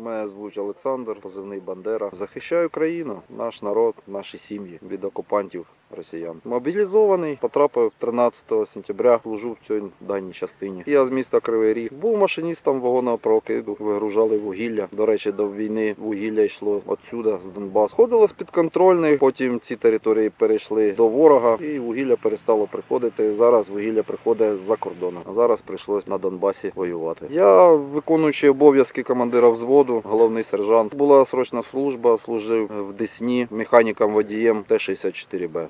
Мене звуть Олександр, позивний Бандера. Захищаю країну, наш народ, наші сім'ї від окупантів росіян. Мобілізований, потрапив 13 сентября, служу в цій даній частині. Я з міста Кривий Ріг. Був машиністом вагонного прокиду, вигружали вугілля. До речі, до війни вугілля йшло отсюда, з Донбасу. Ходило з підконтрольних, потім ці території перейшли до ворога, і вугілля перестало приходити. Зараз вугілля приходить з-за кордону. А зараз прийшлось на Донбасі воювати. Я виконуючий обов'язки командира взводу, головний сержант. Була срочна служба, служив в Десні механіком водієм Т-64Б.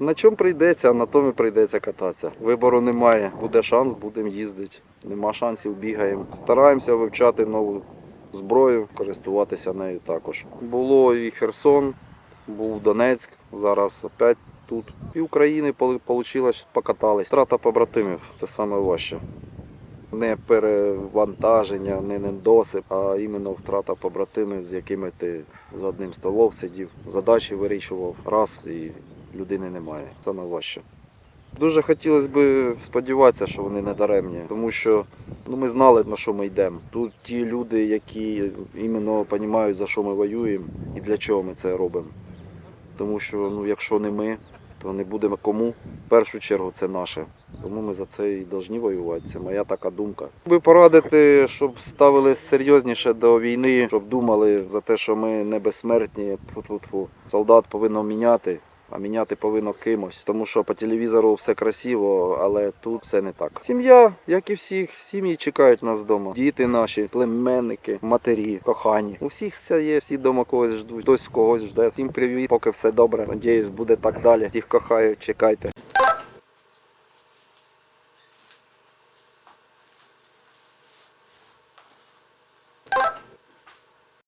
На чому прийдеться, на тому прийдеться кататися. Вибору немає. Буде шанс, будемо їздити. Нема шансів, бігаємо. Стараємося вивчати нову зброю, користуватися нею також. Було і Херсон, був Донецьк, зараз опять тут. І України вийшло, покатались. Страта побратимів це саме важче. Не перевантаження, не недосип, а іменно втрата побратимів, з якими ти за одним столом сидів, задачі вирішував раз і людини немає. Це найважче. Дуже хотілося б сподіватися, що вони не даремні, тому що ну, ми знали, на що ми йдемо. Тут ті люди, які іменно розуміють, за що ми воюємо і для чого ми це робимо. Тому що ну, якщо не ми, то не будемо кому. В першу чергу це наше. Тому ми за це і повинні воювати. Це моя така думка. Би порадити, щоб ставили серйозніше до війни, щоб думали за те, що ми не безсмертні. Солдат повинно міняти. А міняти повинно кимось, тому що по телевізору все красиво, але тут все не так. Сім'я, як і всіх, сім'ї чекають нас вдома. Діти наші, племенники, матері, кохані. У всіх все є, всі вдома когось ждуть, хтось когось жде. Всім привіт, поки все добре. Надіюсь, буде так далі. Тих кохаю, чекайте.